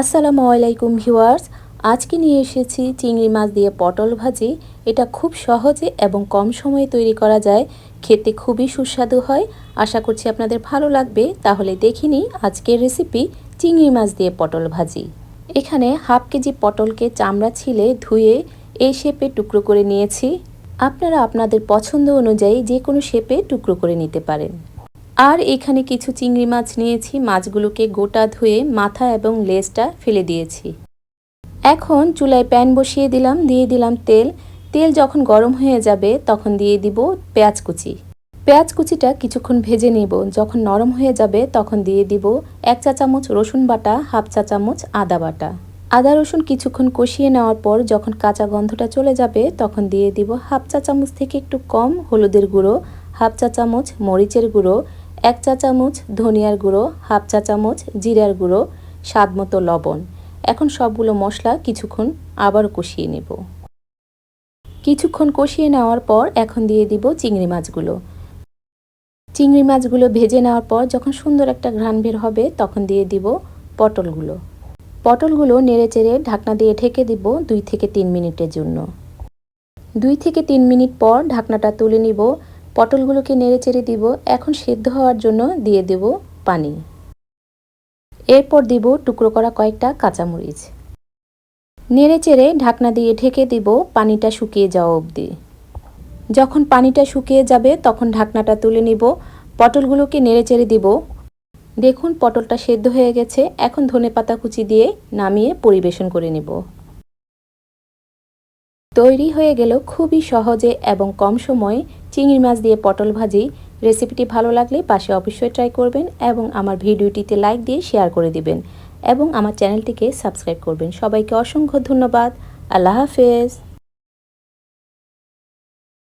আসসালামু আলাইকুম ভিউয়ার্স, আজকে নিয়ে এসেছি চিংড়ি মাছ দিয়ে পটল ভাজি। এটা খুব সহজে এবং কম সময়ে তৈরি করা যায়। খেতে খুবই সুস্বাদু হয়। আশা করছি আপনাদের ভালো লাগবে। তাহলে দেখিনি আজকের রেসিপি চিংড়ি মাছ দিয়ে পটল ভাজি। এখানে হাফ কেজি পটলকে চামড়া ছিলে ধুয়ে এই শেপে টুকরো করে নিয়েছি। আপনারা আপনাদের পছন্দ অনুযায়ী যে কোনো শেপে টুকরো করে নিতে পারেন। আর এখানে কিছু চিংড়ি মাছ নিয়েছি। মাছগুলোকে গোটা ধুয়ে, মাথা এবং লেজটা ফেলে দিয়েছি। এখন চুলায় প্যান বসিয়ে দিলাম, দিয়ে দিলাম তেল। তেল যখন গরম হয়ে যাবে, তখন দিয়ে দিব পেঁয়াজ কুচি। পেঁয়াজ কুচিটা কিছুক্ষণ ভেজে নেব। যখন নরম হয়ে যাবে, তখন দিয়ে দিব এক চা চামচ রসুন বাটা, হাফ চা চামচ আদা বাটা। আদা রসুন কিছুক্ষণ কষিয়ে নেওয়ার পর যখন কাঁচা গন্ধটা চলে যাবে, তখন দিয়ে দিব হাফ চা চামচ থেকে একটু কম হলুদের গুঁড়ো, হাফ চা চামচ মরিচের গুঁড়ো এক চা চামচ ধনিয়ার গুঁড়ো, হাফ চা চামচ জিরার গুঁড়ো, স্বাদ মতো লবণ। এখন সবগুলো মশলা কিছুক্ষণ আবার কষিয়ে নেব। কিছুক্ষণ কষিয়ে নেওয়ার পর এখন দিয়ে দিব চিংড়ি মাছগুলো। চিংড়ি মাছগুলো ভেজে নেওয়ার পর যখন সুন্দর একটা ঘ্রাণ বের হবে তখন দিয়ে দিব পটলগুলো। পটলগুলো নেড়ে চেড়ে ঢাকনা দিয়ে ঢেকে দিব দুই থেকে তিন মিনিটের জন্য। দুই থেকে তিন মিনিট পর ঢাকনাটা তুলে নিব পটলগুলোকে নেড়ে চেড়ে দিব, এখন সেদ্ধ হওয়ার জন্য দিয়ে দেব পানি। এরপর দিব টুকরো করা কয়েকটা কাঁচামরিচ। নেড়ে চেড়ে ঢাকনা দিয়ে ঢেকে দিব পানিটা শুকিয়ে যাওয়া অবধি। যখন পানিটা শুকিয়ে যাবে, তখন ঢাকনাটা তুলে নিব। পটলগুলোকে নেড়ে চেড়ে দিব। দেখুন, পটলটা সেদ্ধ হয়ে গেছে। এখন ধনে পাতা কুচি দিয়ে নামিয়ে পরিবেশন করে নেব। তৈরি হয়ে গেল খুবই সহজে এবং কম সময়ে চিংড়ি মাছ দিয়ে পটল ভাজি। রেসিপিটি ভালো লাগলে পাশে অবশ্যই ট্রাই করবেন এবং আমার ভিডিওটিতে লাইক দিয়ে শেয়ার করে দিবেন এবং আমার চ্যানেলটিকে সাবস্ক্রাইব করবেন। সবাইকে অসংখ্য ধন্যবাদ। আল্লাহ হাফেজ।